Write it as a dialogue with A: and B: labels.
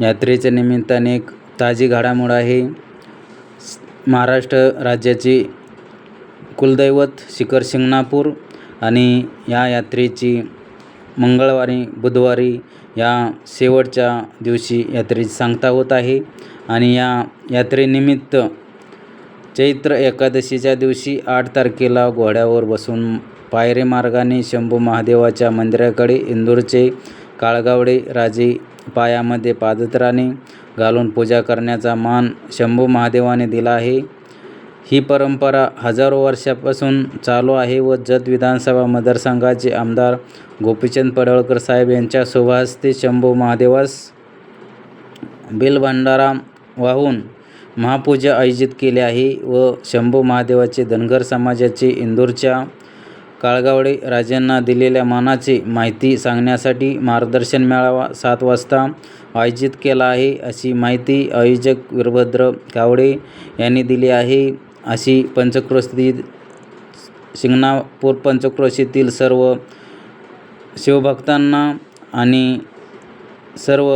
A: यात्रेच्या निमित्ताने एक ताजी घडामोड आहे. महाराष्ट्र राज्याचे कुलदैवत शिखर शिंगणापूर आणि या यात्रेची मंगळवारी बुधवारी या शेवटच्या दिवशी यात्रेची सांगता होत आहे आणि या यात्रेनिमित्त चैत्र एकादशीच्या दिवशी आठ तारखेला घोड्यावर बसून पायरे मार्गाने शंभू महादेवाच्या मंदिराकडे इंदूरचे काळगावडे राजे पायामध्ये पादत्राणे घालून पूजा करण्याचा मान शंभू महादेवाने दिला आहे. ही परंपरा हजारो वर्षापासून चालू आहे व जत विधानसभा मतदारसंघाचे आमदार गोपीचंद पडळकर साहेब यांच्या शुभहस्ते शंभू महादेवास बिलभंडारा वाहून महापूजा आयोजित केली आहे व शंभू महादेवाचे धनगर समाजाचे इंदूरच्या काळगावडे राजांना दिलेल्या मानाची माहिती सांगण्यासाठी मार्गदर्शन मेळावा सात वाजता आयोजित केला आहे अशी माहिती आयोजक वीरभद्र कावडे यांनी दिली आहे. अशी पंचक्रोशीतील शिंगणापूर पंचक्रोशीतील सर्व शिवभक्तांना आणि सर्व